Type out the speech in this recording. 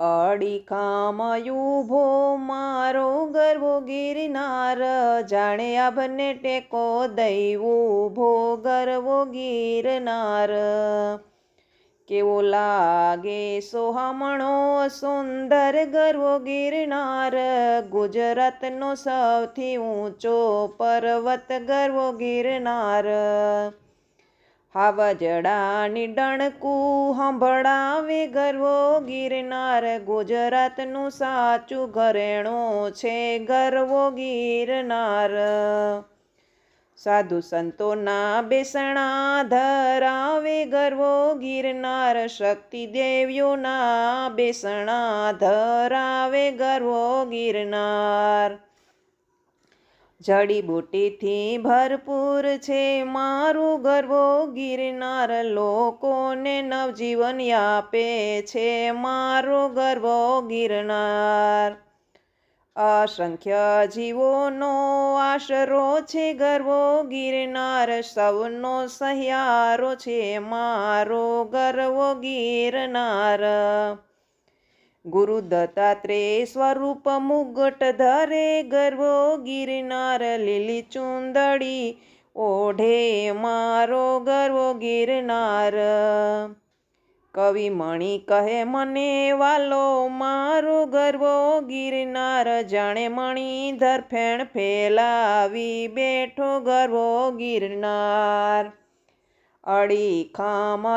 અડીખામાં ઊભો મારો ગરવો ગિરનાર જાણે બંને ટેકો દૈવું ભો ગરવો ગિરનાર કેવો લાગે સોહામણો સુંદર ગરવો ગિરનાર ગુજરાતનો સૌથી ઊંચો પર્વત ગરવો ગિરનાર હાવજડાની ડણકું હંભળાવે ગરવો ગિરનાર ગુજરાતનું સાચું ઘરેણું છે ગરવો ગિરનાર. સાધુ સંતોના બેસણા ધરાવે ગરવો ગિરનાર, શક્તિ દેવીઓના બેસણા ધરાવે ગરવો ગિરનાર. જડીબુટીથી ભરપૂર છે. મારું ગરવો ગિરનાર લોકોને નવજીવન આપે છે. મારો ગરવો ગિરનાર. અસંખ્ય જીવોનો આશરો છે. ગરવો ગિરનાર સૌનો સહિયારો છે. મારો ગરવો ગિરનાર. ગુરુ દત્તાત્રેય સ્વરૂપ મુગટ ધરે ગરવો ગિરનાર લીલી ચુંદડી ઓઢે મારો ગરવો ગિરનાર. કવિ મણી કહે, મને વાલો, મારો ગરવો ગિરનાર. જાણે મણી ધરફેણ ફેલાવી બેઠો ગરવો ગિરનાર. અડીખામાં